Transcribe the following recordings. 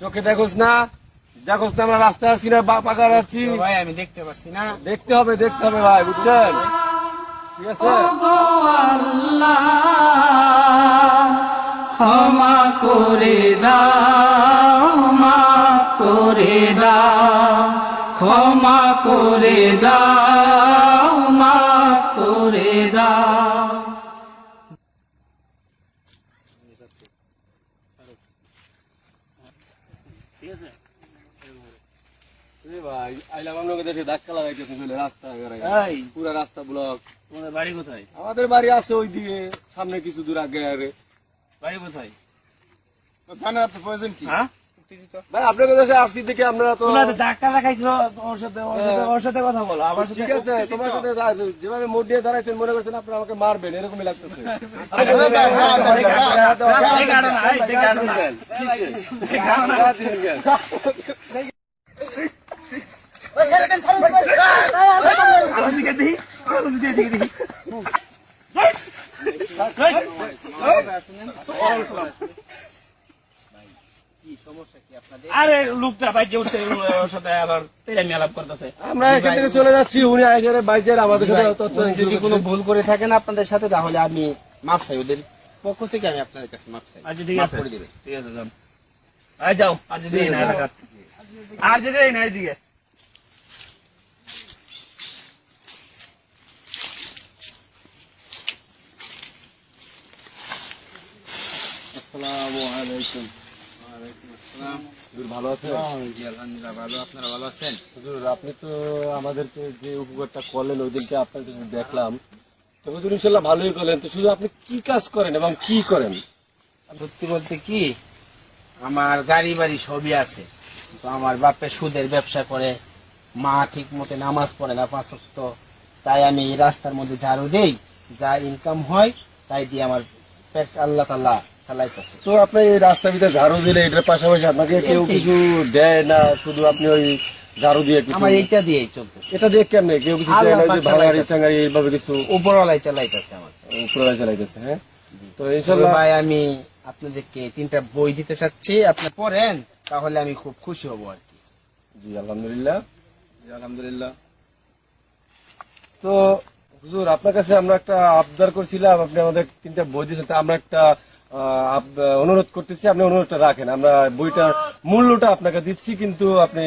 চোখে দেখোস না? দেখোস না আমরা রাস্তায় আছি না পাকা আছি? ভাই আমি দেখতে পাচ্ছি না। দেখতে হবে দেখতে হবে ভাই বুঝছেন? ঠিক আছে? ক্ষমা করে দাও মাফ করে দাও ক্ষমা করে দাও। এ ভাই আইলাম আপনাকে দেশে ধাক্কা লাগাইতেছে চলে রাস্তা। পুরা রাস্তা ব্লক তোমাদের বাড়ি কোথায়? আমাদের বাড়ি আছে ওই দিকে সামনে কিছু দূর আগে আরে বাড়ি কোথায়? জানার তো প্রয়োজন কি? হ্যাঁ? ভাই আপনাকে দেশে আসছি দেখে আমরা তো তোমরা তো ওর সাথে ওর সাথে কথা বলো আমার সাথে ঠিক আছে তোমার সাথে যেভাবে মোট দিয়ে দাঁড়াইছেন মনে করছেন আপনি আমাকে মারবেন এরকমই লাগতেছে। দেখি, আমার দিকে দেখি, দেখি। আরে লোকটা বাইকে উঠছে ওর সাথে আবার তেলামি আলাপ করতেছে। আমরা এখান থেকে চলে যাচ্ছি উনি আইসারে বাইজের আমাদের সাথে যদি কোনো ভুল করে থাকেন আপনাদের সাথে তাহলে আমি মাপ চাই ওদের পক্ষ থেকে আমি আপনাদের কাছে মাপ চাই। আচ্ছা ঠিক আছে। করে দিবে ঠিক আছে যান আয় যাও আর যদি না এলাকা। আর যদি না এদিকে। আসসালামু আলাইকুম। ভালো আছেন? আলহামদুলিল্লাহ ভালো। আপনারা ভালো আছেন? হুজুর আপনি তো আমাদেরকে যে উপকারটা করলেন ওই দিনকে আপনার দেখলাম। তো হুজুর ইনশাল্লাহ ভালোই করলেন। তো শুধু আপনি কি কাজ করেন এবং কি করেন? সত্যি বলতে কি আমার গাড়ি বাড়ি সবই আছে। তো আমার বাপে সুদের ব্যবসা করে মা ঠিক মতো নামাজ পড়ে না পাঁচ। তাই আমি এই রাস্তার মধ্যে ঝাড়ু দেই যা ইনকাম হয় তাই দিয়ে আমার পেট আল্লাহ তাল্লাহ তো আপনি এই রাস্তা ভিতরে ঝাড়ু দিলে এটার পাশাপাশি আপনাকে কেউ কিছু দেয় না শুধু আপনি ওই ঝাড়ু দিয়ে কিছু আমার এইটা দিয়েই চলতেছে। এটা দিয়ে কেমনে? কেউ কিছু দেয় না যে ভাঙাড়ি চালাইতেছে। এইভাবে কিছু উপরওয়ালাই চালাইতেছে আমার উপরে চালাইতেছে হ্যাঁ? তো তবে ভাই আমি আপনাদেরকে তিনটা বই দিতে চাচ্ছি। আপনি পড়েন তাহলে আমি খুব খুশি হব আর কি। জি আলহামদুলিল্লাহ। আলহামদুলিল্লাহ। তো হুজুর আপনার কাছে আমরা একটা আবদার করছিলাম আপনি আমাদের তিনটা বই দিয়েছেন। তা আমরা একটা অনুরোধ করতেছি আপনি অনুরোধটা রাখেন। আমরা বইটার মূল্যটা আপনাকে দিচ্ছি কিন্তু আপনি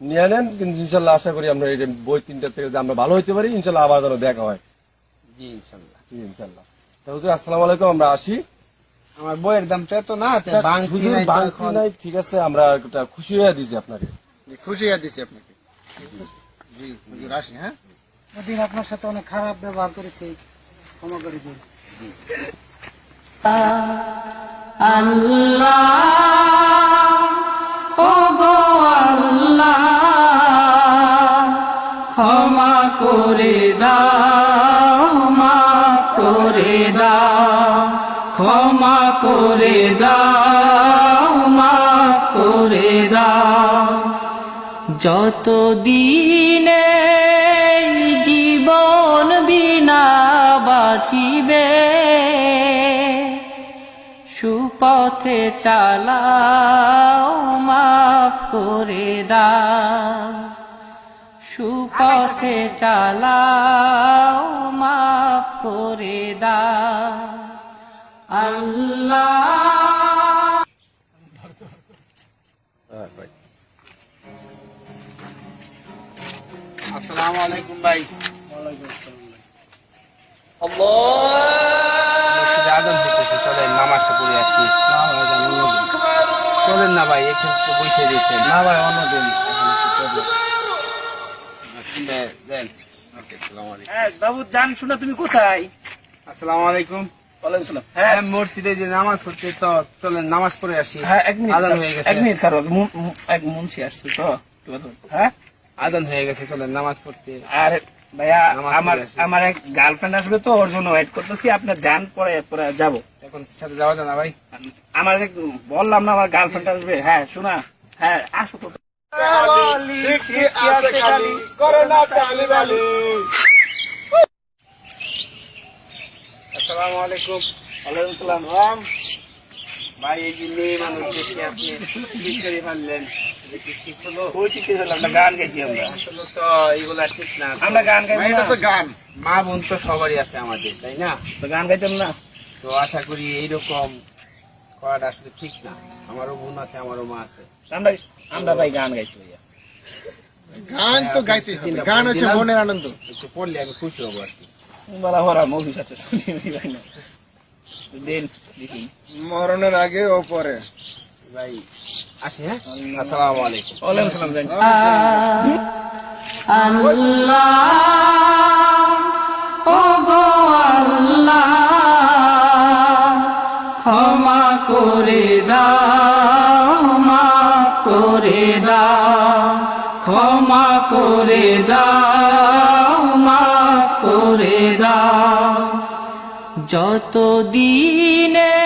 নিয়ে নেন কিন্তু ইনশাল্লাহ আশা করি আমরা এই যে বই তিনটা থেকে যে আমরা ভালো হইতে পারি ইনশাল্লাহ আবার যেন দেখা হয়। জি ইনশাল্লাহ। জি ইনশাল্লাহ। তো হুজুর আসসালামু আলাইকুম আমরা আসি। আমার বইয়ের দাম তো এত না নাই ঠিক আছে আমরা একটা খুশি হয়ে দিছি আপনাকে। খুশি হয়ে দিছি আপনাকে। জি হুজুর আসি হ্যাঁ। ওদিন আপনার সাথে অনেক খারাপ ব্যবহার করেছি। ক্ষমা করে দিন। আল্লাহ ও গো আল্লাহ, ক্ষমা করে দাও, মাফ করে দাও, ক্ষমা করে দাও, মাফ করে দাও। যত দিনে জীবন বিনা বাঁচিবে সুপথে চালাও মাফ করে দাও। সুপথে চালাও মাফ করে দাও। আল্লাহ। আসসালামু আলাইকুম ভাই। মসজিদে আজান হইতেছে চলেন নামাজটা পড়ে আসি চলেন না ভাই এখানে তো বসে দিয়েছেন না ভাই অন্যদিন দেন। ওকে আসসালামু আলাইকুম। হ্যাঁ বাবু জান শুনে তুমি কোথায়? আসসালামু আলাইকুম। হ্যাঁ। হ্যাঁ মসজিদে যে নামাজ হচ্ছে তো চলেন নামাজ পড়ে আসি। হ্যাঁ এক মিনিট আজান হয়ে গেছে। এক মিনিট কারও এক মুন্সি আসছে তো। বলতে। হ্যাঁ? আজান হয়ে গেছে চলেন নামাজ পড়তে। আর ভাইয়া আমার আমার এক গার্লফ্রেন্ড আসবে তো ওর জন্য ওয়েট করতেছি আপনার যান পরে পরে যাব। এখন সাথে যাওয়া যায় না ভাই? আমার বললাম না আমার গার্লফ্রেন্ড আসবে। হ্যাঁ শোনা। হ্যাঁ আসো তো। আসসালামু আলাইকুম। ওয়ালাইকুম সালাম ভাই এই যে মেয়ে মানুষ দেখে আপনি করে পারলেন মা বোন তো সবারই আছে আমাদের তাই না? তো গান গাইতাম না। তো আশা করি এইরকম করাটা আসলে ঠিক না। আমারও বোন আছে আমারও মা আছে। আমরা আমরা ভাই গান গাইছি ভাইয়া। গান তো গাইতে হবে। গান হচ্ছে মনের আনন্দ। একটু পড়লে আমি খুশি হব আর কি। বলা আমার মুভি সাথে শুনি ভাই না। দিন মরণের আগে ও পরে। ভাই আসি হ্যাঁ? আসসালামু আলাইকুম। ওয়ালাইকুম সালাম আল্লাহ ও গো আল্লাহ ক্ষমা করে দাও মাফ করে দাও ক্ষমা করে দাও মাফ করে দাও। যত দিনে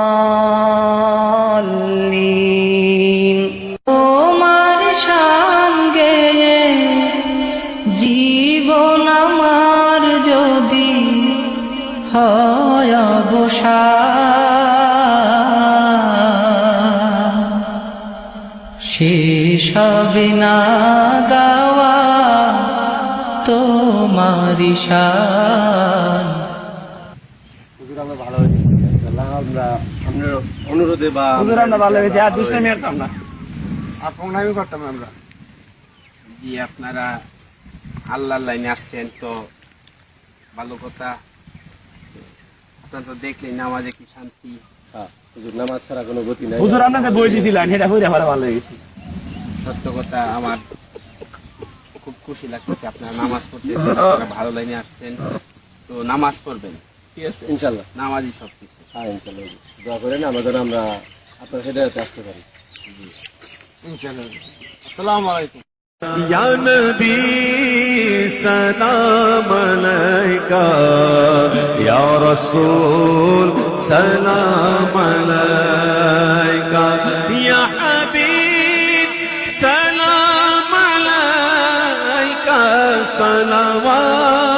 শেষ হবে না গাওয়া তোমার শান। আমরা ভালো হয়েছি। আমরা আপনার অনুরোধে বা হুজুর আমরা ভালো হয়েছে। আর দুষ্টামি করতাম না। আপন আমি করতাম আমরা। জি আপনারা আল্লাহর লাইনে আসছেন তো ভালো কথা। আপনারা তো দেখলেন নামাজে কি শান্তি। হ্যাঁ, হুজুর নামাজ ছাড়া কোনো গতি নাই। হুজুর আপনাকে বই দিছিলেন সেটা বই ভালো লেগেছে সত্য কথা আমার খুব খুশি লাগতেছে নামাজ হ্যাঁ। ভালো লাইনে আসছেন। তো নামাজ পড়বেন। ইনশাল্লাহ। নামাজই সব কিছু হ্যাঁ ইনশাল্লাহ। করেন আমাদের আমরা আপনার সেটা ইনশাল্লাহ। আলাইকুম। salawat